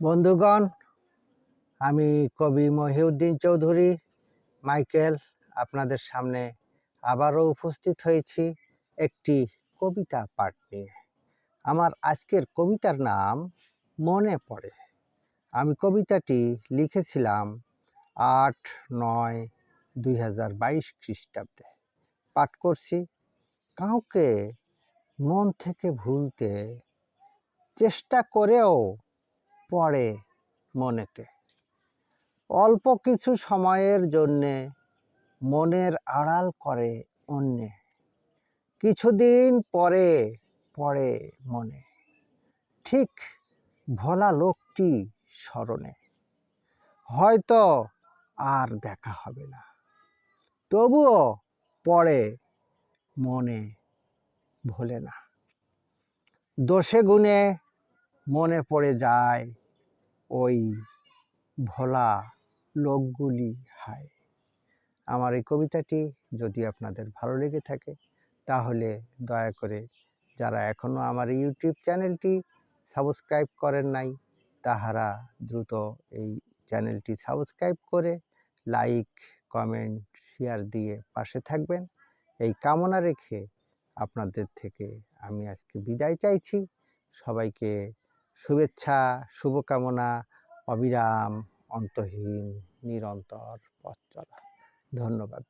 বন্ধুগণ, আমি কবি মহিউদ্দিন চৌধুরী, মাইকেল আপনাদের সামনে আবারও উপস্থিত হয়েছি একটি কবিতা পাঠ নিয়ে। আমার আজকের কবিতার নাম মনে পড়ে। আমি কবিতাটি লিখেছিলাম আট নয় দুই হাজার বাইশ খ্রিস্টাব্দে। পাঠ করছি, কাউকে মন থেকে ভুলতে চেষ্টা করেও পড়ে মনেতে। অল্প কিছু সময়ের জন্যে মনের আড়াল করে অন্যে। কিছুদিন পরে পড়ে মনে। ঠিক ভোলা লোকটি স্মরণে। হয়তো আর দেখা হবে না। তবুও পড়ে মনে ভোলে না। দোষে গুণে মনে পড়ে যায় ওই ভোলা লোকগুলি হায়। আমার এই কবিতাটি যদি আপনাদের ভালো লেগে থাকে, তাহলে দয়া করে যারা এখনও আমার ইউটিউব চ্যানেলটি সাবস্ক্রাইব করেন নাই, তাহারা দ্রুত এই চ্যানেলটি সাবস্ক্রাইব করে লাইক, কমেন্ট, শেয়ার দিয়ে পাশে থাকবেন। এই কামনা রেখে আপনাদের থেকে আমি আজকে বিদায় চাইছি। সবাইকে শুভেচ্ছা শুভকামনা অবিরাম অন্তহীন নিরন্তর পথ চলা। ধন্যবাদ।